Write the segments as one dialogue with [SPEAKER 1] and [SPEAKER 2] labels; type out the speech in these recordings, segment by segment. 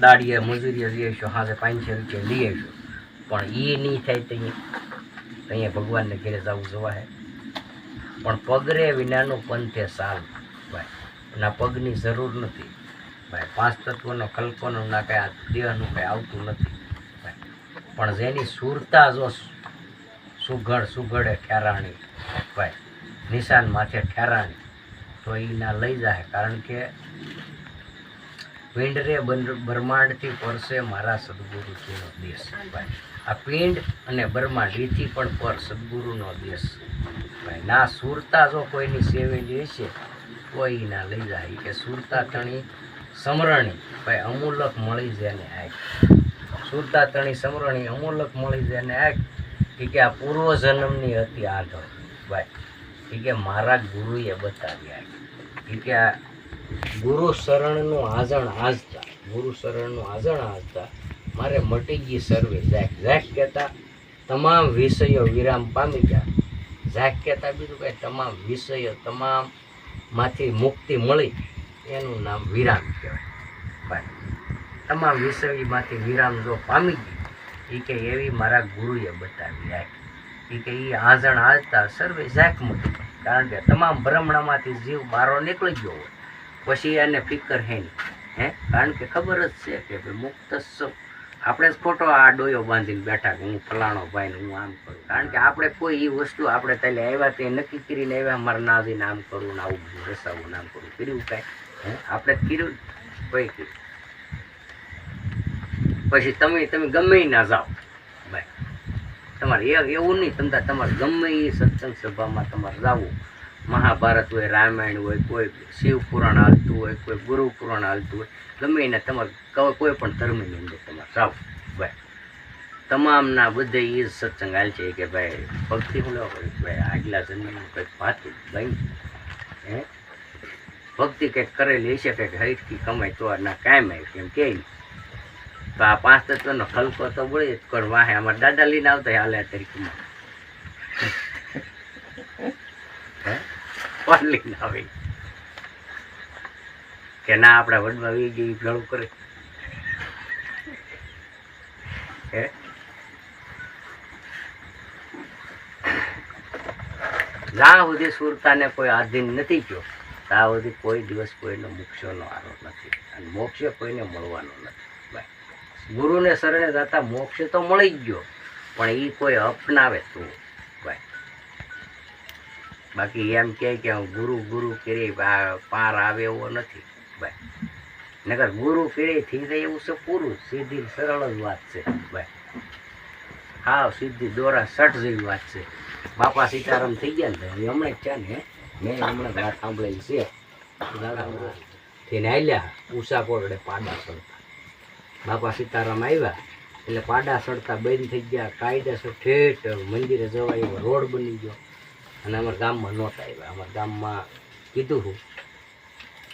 [SPEAKER 1] દાડીએ મજૂરીએ લઈ આવીશું હાથે પાંચસો રૂપિયા લઈ આવીશું પણ એ નહીં થાય તો અહીંયા ભગવાનને ઘેરે જવું જોવા હે. પણ પગરે વિનાનું પંથે સાલ. ભાઈ ના પગની જરૂર નથી. ભાઈ, પાંચ તત્વોનો કલ્પનો ના કાંઈ આ દેહનું કાંઈ આવતું નથી. પણ જેની સુરતા જો સુઘડ, સુઘડે ઠેરાણી, ભાઈ, નિશાન માથે ઠેરાણી, તો એ ના લઈ જાય કારણ કે પિંડ રે બન- બ્રહ્માંડથી પરસે મારા સદગુરુજીનો દેશ. ભાઈ, આ પિંડ અને બ્રહ્માંડ એથી પણ પર સદગુરુનો દેશ. ભાઈ, ના સુરતા જો કોઈની સેવેલી હશે કોઈ ના લઈ જાય. કે સુરતા તણી સમરણી, ભાઈ, અમૂલક મળી જેને આગ સુરતા તણી સમરણી, અમૂલક મળી જેને આગ કે આ પૂર્વ જન્મની હતી આગળ ભાઈ, કે મારા ગુરુએ બતાવ્યા આગ કે આ ગુરુ શરણનું આજણ આજતા, ગુરુ શરણનું આજણ આજતા મારે મટી ગઈ સર્વે. ઝાક ઝાક કહેતા, તમામ વિષયો વિરામ પામી ગયા. ઝાક કહેતા બીજું કાંઈ, તમામ વિષયો, તમામમાંથી મુક્તિ મળી, એનું નામ વિરામ કહેવાય. તમામ વિષયમાંથી વિરામ જો પામી ગઈ એ કે એવી મારા ગુરુએ બતાવી આ એ કે એ આજણ આજતા સર્વે ઝાક મળી. કારણ કે તમામ ભ્રમણામાંથી જીવ બારો નીકળી ગયો હોય. પછી એને ફિકર હે હે? કારણ કે ખબર જ છે કે મુક્ત આપણે જ ખોટો આ ડોયો બાંધીને બેઠા કે હું ફલાણો ભાઈ હું આમ કરું. કારણ કે આપણે કોઈ એ વસ્તુ આપણે તાલે આવ્યા તે નક્કી કરીને આવ્યા મારે ના આમ કરવું ને આવું બધું રસાવું ને આમ કરવું કર્યું કાંઈ? હે? આપણે કર્યું કોઈ કર્યું? પછી તમે તમે ગમે ના જાઓ. ભાઈ, તમારે એવું નહીં તમતા તમારે ગમે એ સત્સંગ સભામાં તમારે જવું. મહાભારત હોય, રામાયણ હોય, કોઈ શિવ પુરાણ હાલતું હોય, કોઈ ગુરુ પુરાણ હાલતું હોય, ગમે એને તમારે કોઈ પણ ધર્મની અંદર તમારે જાવ ભાઈ. તમામના બધે એ જ સત્સંગ હાલ છે કે ભાઈ, ભક્તિ હું પડે ભાઈ, આગલા જન્મનું કંઈક ભાતું ભાઈ હે? ભક્તિ કંઈક કરેલી હશે, કંઈક હરીફથી કમાય, તો ના કાયમ આવી એમ કે તો આ પાંચ તત્વનો ખલકો તો બળી જ, પણ વાહે અમારા દાદા લઈને આવતા હાલે આ તરીકેમાં. હે લઈને આવે. કે ના, આપણા વડમાં આવી ગઈ ભેળું કરે. હે? જ્યાં સુધી સુરતાને કોઈ આધીન નથી ગયો, ત્યાં સુધી કોઈ દિવસ કોઈનો મોક્ષનો આરો નથી. અને મોક્ષ કોઈને મળવાનો નથી. ગુરુને શરણે જતા મોક્ષ તો મળી જ ગયો, પણ એ કોઈ અપનાવે તો બાકી એમ કહે કે હું ગુરુ ગુરુ કરી પાર આવે એવો નથી. ભાઈ નગર ગુરુ કરી થઈ જાય એવું છે પૂરું, સીધી સરળ જ વાત છે. ભાઈ હા સીધી દોરા સટ જેવી વાત છે. બાપા સીતારામ થઈ ગયા ને હમણાં જ છે ને મેં હમણાં વાત સાંભળેલી છે. થઈને આવ્યા ઉષા કોરડે પાડા સડતા બાપા સીતારામ આવ્યા એટલે પાડા સડતા બંધ થઈ ગયા, કાયદેસર ઠેઠ મંદિરે જવાય એવો રોડ બની ગયો. અને અમારા ગામમાં નહોતા આવ્યા. અમારા ગામમાં કીધું હું,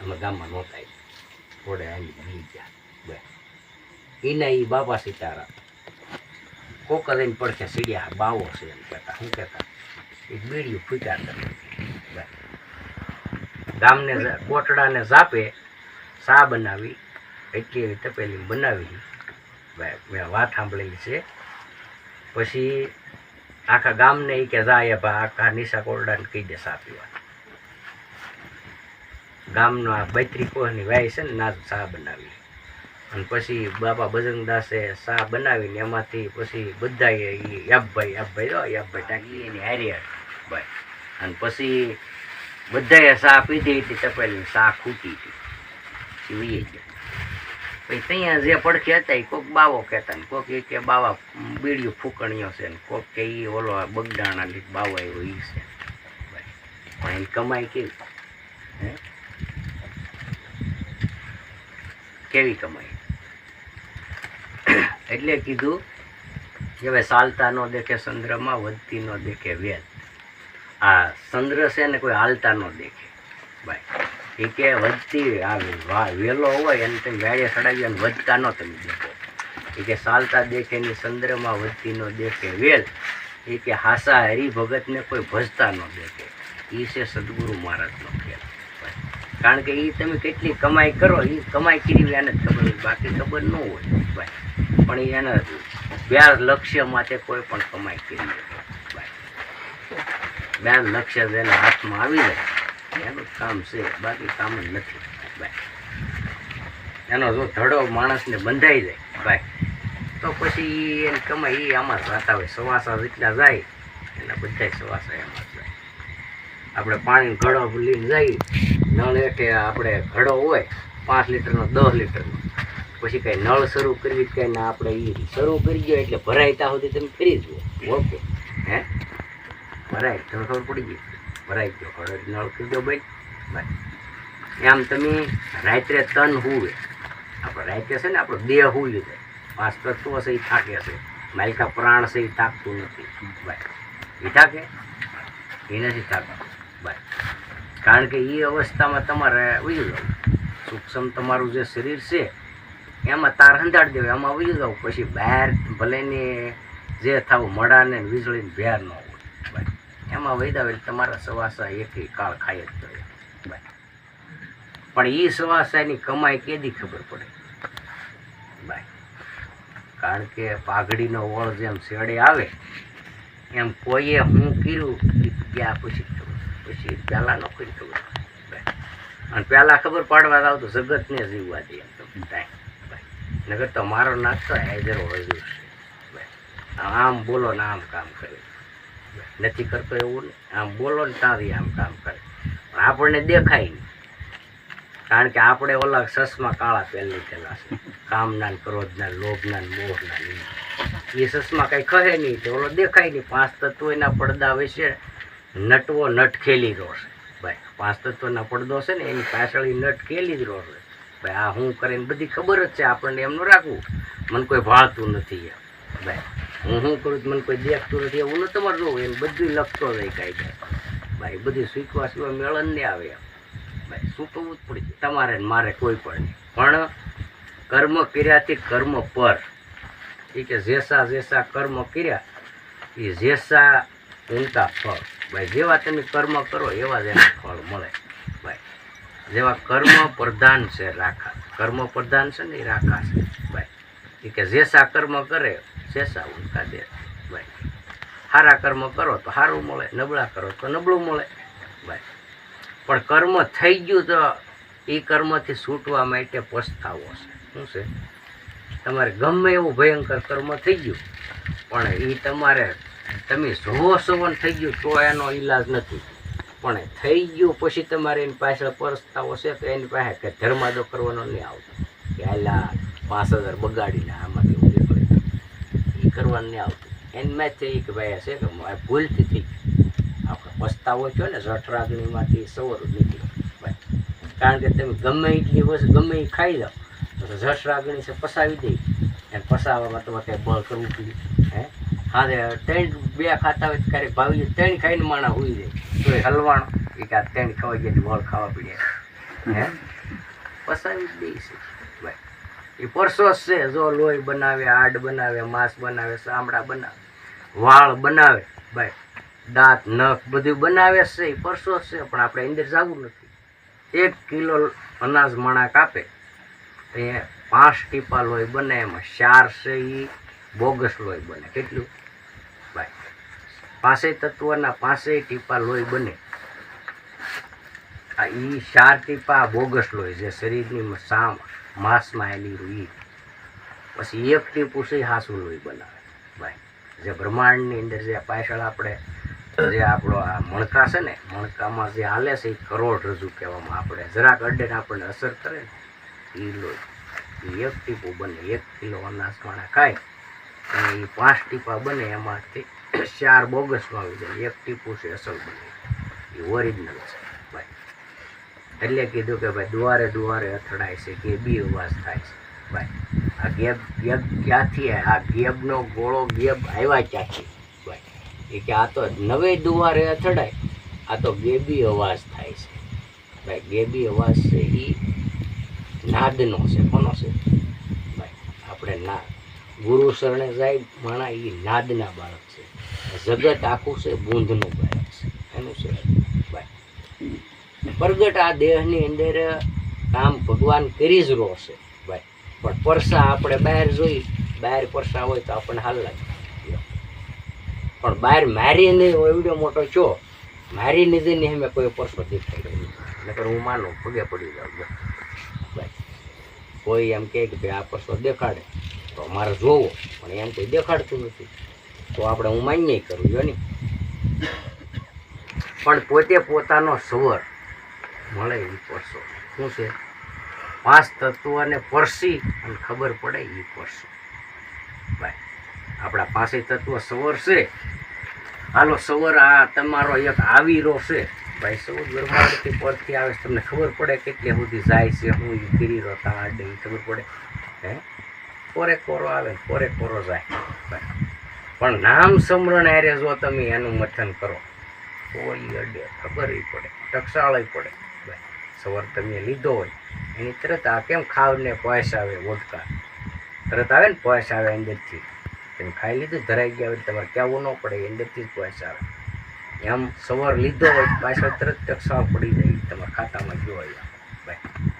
[SPEAKER 1] અમારા ગામમાં નહોતા આવ્યા. થોડે આવી બની ગયા. બે એના એ બાપા સીતારામ. કોક લઈને પડખે સીડ્યા બાવો છે એમ કહેતા. શું કહેતા? એ બીડીયું ફૂટા કરે ગામને કોટડાને ઝાપે સા બનાવી? એટલી એવી તપેલી બનાવી. મેં વાત સાંભળેલી છે. પછી આખા ગામને એ કે જાય ભા, આખા નિશા કોરડાને કહી દે સા પીવા. ગામનો આ બૈત્રી કોહની વાય છે ને ના સા બનાવી અને પછી બાપા બજરંગદાસે સા બનાવીને એમાંથી પછી બધાએ ઈ યાબભાઈ યાબભાઈ જો યાબભાઈ ટાંકી એની હારી હારી, ભાઈ. અને પછી બધાએ સા પીધી હતી તપેલી સા ખૂટી હતી. પછી ગયા. પછી ત્યાં જે પડખે હતા એ કોક બાવો કહેતા ને કોક એ કે બાવા બીડીયું ફૂકણીઓ છે ને કોક કે એ ઓલો બગડાણા લીધ બાવો આવ્યો એ છે. પણ એની કમાઈ કેવી? કેવી કમાઈ? એટલે કીધું કે હવે ચાલતા ન દેખે ચંદ્રમાં વધતી ન દેખે વેદ આ ચંદ્ર છે ને કોઈ હાલતા નો દેખે. ભાઈ એ કે વધતી આવે, વા- વેલો હોય એને તમે વેળે સડાવી અને વધતા નો તમે દેખો. એ કે ચાલતા દેખે ની ચંદ્રમાં વધતી નો દેખે. વેલ, એ કે હાસા હરિભગતને કોઈ ભજતા ન દેખે. એ છે સદગુરુ મહારાજનો ખેલ. કારણ કે એ તમે કેટલી કમાઈ કરો એ કમાઈ કરી એને જ ખબર બાકી ખબર ન હોય. ભાઈ પણ એના વ્યાજ લક્ષ્ય માટે કોઈ પણ કમાઈ કરી ભાઈ વ્યાજ લક્ષ્ય જેના હાથમાં આવી જાય. એનું કામ છે, બાકી કામ જ નથી. ભાઈ એનો જો ધડો માણસને બંધાઈ જાય ભાઈ તો પછી એને કમાઈ એ આમાં જાતા હોય સવાસા જેટલા જાય, એના બધાય સવાસા એમાં જાય. આપણે પાણી ઘડો લઈને જઈએ, નળ એટલે આપણે ઘડો હોય, પાંચ લીટરનો, દસ લીટરનો. પછી કાંઈ નળ શરૂ કરવી કઈ ના, આપણે એ શરૂ કરી ગયો એટલે ભરાય ત્યાં સુધી તમે કરી જુઓ ઓકે. હે? ભરાય, તો ખબર પડી ગઈ. ભરાઈ ગયો. હળદ નળ કરી દો ભાઈ ભાઈ એમ તમે રાત્રે તન હુવે. આપણે રાત્રે છે ને આપણો દેહ હુઈ જાય. પાંચ તત્વો છે એ થાકે છે. માલિકા પ્રાણ છે એ થાકતું નથી. ભાઈ એ થાકે? એ નથી થાકતું. ભાઈ કારણ કે એ અવસ્થામાં તમારે ઉયું જવું સૂક્ષ્મ તમારું જે શરીર છે, એમાં તાર હંધાડી દેવાય. એમાં ઉયું જવું પછી બહાર ભલે ને જે થવું, મડાને, વીજળીને ભેર ન હોય. ભાઈ એમાં વૈદાવેલ તમારા સવાસા એકે કાળ ખાય જ ભાઈ પણ એ સવાસાની કમાઈ કેદી ખબર પડે? બાય. કારણ કે પાઘડીનો વળ જેમ શેડે આવે, એમ કોઈએ હું કર્યું ત્યાં પછી પછી પહેલાં ન કરી ખબર અને પહેલાં ખબર પાડવા જાવ તો જગતને જીવવા દે એમ તો ટાઈમ નગર તો મારો નાખતો હાજરો હજુ છે આમ બોલો ને આમ કામ કરે. નથી કરતો એવું આમ બોલો ને તારી આમ કામ કરે. પણ આપણને દેખાય નહીં. કારણ કે આપણે ઓલા સસમાં કાળા પહેલી થયેલા છે. કામના ક્રોધના લોભના મોહના એ સસમાં કઈ કહે નહીં તો ઓલો દેખાય નહીં. પાંચ તત્વો એના પડદા વિશે નટવો નટ ખેલી રહ્યો છે. ભાઈ, પાંચ તત્વના પડદો છે ને, એની પાછળ એ નટ ખેલી જ રહ્યો ભાઈ, આ હું કરીને બધી ખબર જ છે આપણને એમનું રાખવું. મને કોઈ ભાળતું નથી એમ. ભાઈ હું શું કરું છું મને કોઈ દેખતું નથી, એવું ન તમારે જોવું, એમ બધું લખતો જાય કાંઈ ભાઈ બધી શીખવા સિવાય મેળન ને આવે ભાઈ, શું કરવું જ પડે તમારે મારે કોઈ પણ પણ કર્મ કર્યાથી કર્મ પર. એ કે જેસા જેસા કર્મ કર્યા, એ જેસા ઊંટા ફળ. ભાઈ, જેવા તમે કર્મ કરો, એવા જ એને ફળ મળે. ભાઈ, જેવા કર્મ પ્રધાન છે, રાખા. કર્મ પ્રધાન છે ને એ રાખા છે. ભાઈ એ કે જેસા કર્મ કરે જેસા કાદે. ભાઈ સારા કર્મ કરો તો સારું મળે, નબળા કરો તો નબળું મળે. ભાઈ પણ કર્મ થઈ ગયું તો એ કર્મથી છૂટવા માટે પસ્તાવો છે. શું છે? તમારે ગમે એવું ભયંકર કર્મ થઈ ગયું, પણ એ તમારે, તમે જોવો સવન થઈ ગયું તો એનો ઈલાજ નથી. પણ થઈ ગયું પછી તમારે એની પાછળ પસ્તાવો છે તો એની પાસે કે ધર્માદો કરવાનો નહીં આવતો. કે આલા પાંચ હજાર બગાડીને આમાંથી કરવાનું નહીં આવતું. એની મેચ એ કે ભાઈ હશે કે ભૂલથી થઈ આપણે પસ્તાવો થયો ને જઠરાગ્નિમાંથી સવર નીકળ્યો. કારણ કે તમે ગમે એટલી વસ્તુ ગમે એ ખાઈ લો તો જઠરાગ્નિ છે પસાવી દે. એને પસાવવામાં તમારે કંઈ બળ કરવું પડ્યું હે? હા ત્રણ બે ખાતા હોય ક્યારેક ભાવી ત્રણ ખાઈને માણા હોઈ જાય. તો એ હલવાણો એ કે આ ત્રણ ખવાઈ જાય બળ ખાવા પડ્યા હે? પસાવી દઈશ એ પરસોસ છે, જો લોહી બનાવે, આડ બનાવે, માંસ બનાવે, ચામડા બનાવે, વાળ બનાવે, ભાઈ, દાંત, નખ બધું બનાવે છે, એ પરસોસ છે, પણ આપણે અંદર જવું નથી. એક કિલો અનાજ મણા કાપે એ પાંચ ટીપા લોહી બને, એમાં ચાર છે એ બોગસ લોહી બને, કેટલું? ભાઈ, પાંચેય તત્વના પાંચેય ટીપા લોહી બને. આ ઈ ચાર ટીપા બોગસ લોહી જે શરીરની સામ માંસમાં એલી રૂઈ. પછી એક ટીપું છે હાસુ લોહી બનાવે. ભાઈ, જે બ્રહ્માંડની અંદર જે પાછળ આપણે, જે આપણો આ મણકા છે ને, મણકામાં જે હાલે છે એ કરોડ રજૂ કહેવામાં આપણે જરાક અડેને આપણને અસર કરે ને એ લોહી એક ટીપું બને, એક કિલો અનાજ માણા ખાય, અને એ પાંચ ટીપા બને, એમાંથી ચાર બોગસમાં આવી જાય એક ટીપું છે અસલ બને. એ ઓરિજિનલ છે. એટલે કીધું કે ભાઈ દુવારે દુવારે અથડાય છે ગેબી અવાજ થાય છે. ભાઈ, આ ગેબ ગેબ ક્યાંથી આ ગેબનો ગોળો ગેબ આવ્યા ક્યાંથી? ભાઈ, એ કે આ તો નવે દુવારે અથડાય, આ તો ગેબી અવાજ થાય છે. ભાઈ, ગેબી અવાજ છે એ નાદનો છે, કોનો છે? ભાઈ, આપણે ના, ગુરુ શરણે જાય માણા એ નાદના બાળક છે. જગત આખું છે બૂંદનું બાળક છે. એનું છે. પ્રગટ આ દેહની અંદર કામ ભગવાન કરી જ રહ્યો છે, ભાઈ. પણ પરસા આપણે બહાર જોઈ, બહાર પરસા હોય તો આપણને હાલ લાગે. પણ બહાર મારી નહીં એવડો મોટો છો, મારી લીધે નહીં અમે કોઈ પરસો દેખાય નકર હું માનું, પગે પડી જાઉં ભાઈ, કોઈ એમ કહે કે ભાઈ, આ પરસો દેખાડે. તો અમારે જોવો, પણ એમ કોઈ દેખાડતું નથી. તો આપણે હું માન્ય કરું, જો ને. પણ પોતે પોતાનો સ્વર મળે એ પરસો. શું છે? પાંચ તત્વોને પરસી, અને ખબર પડે એ પરસો. ભાઈ આપણા પાસે તત્વ સવર છે. હાલો, સવર આ તમારો એક આવીરો છે. ભાઈ સૌ ગરમાળથી પરથી આવે તમને ખબર પડે કેટલી સુધી જાય છે, હું એ ગીરી રોતા આડે એ ખબર પડે. હે? કોરે કોરો આવે કોરે કોરો જાય. પણ નામ સમરણ એરે જો તમે એનું મથન કરો કોઈ અડે, ખબર પડે ટકસાળ પડે. સવાર તમે લીધો હોય. એની તરત આ કેમ ખાવને પોયસ આવે વોટકા તરત આવે ને પોયસ આવે અંદરથી. તમે ખાઈ લીધું, ધરાઈ ગયા હોય તમારે કહેવું ન પડે અંદરથી જ પોયસ આવે. એમ સવાર લીધો હોય પાછળ તરત ટકસાળ પડી જાય તમારા ખાતામાં જોવા ભાઈ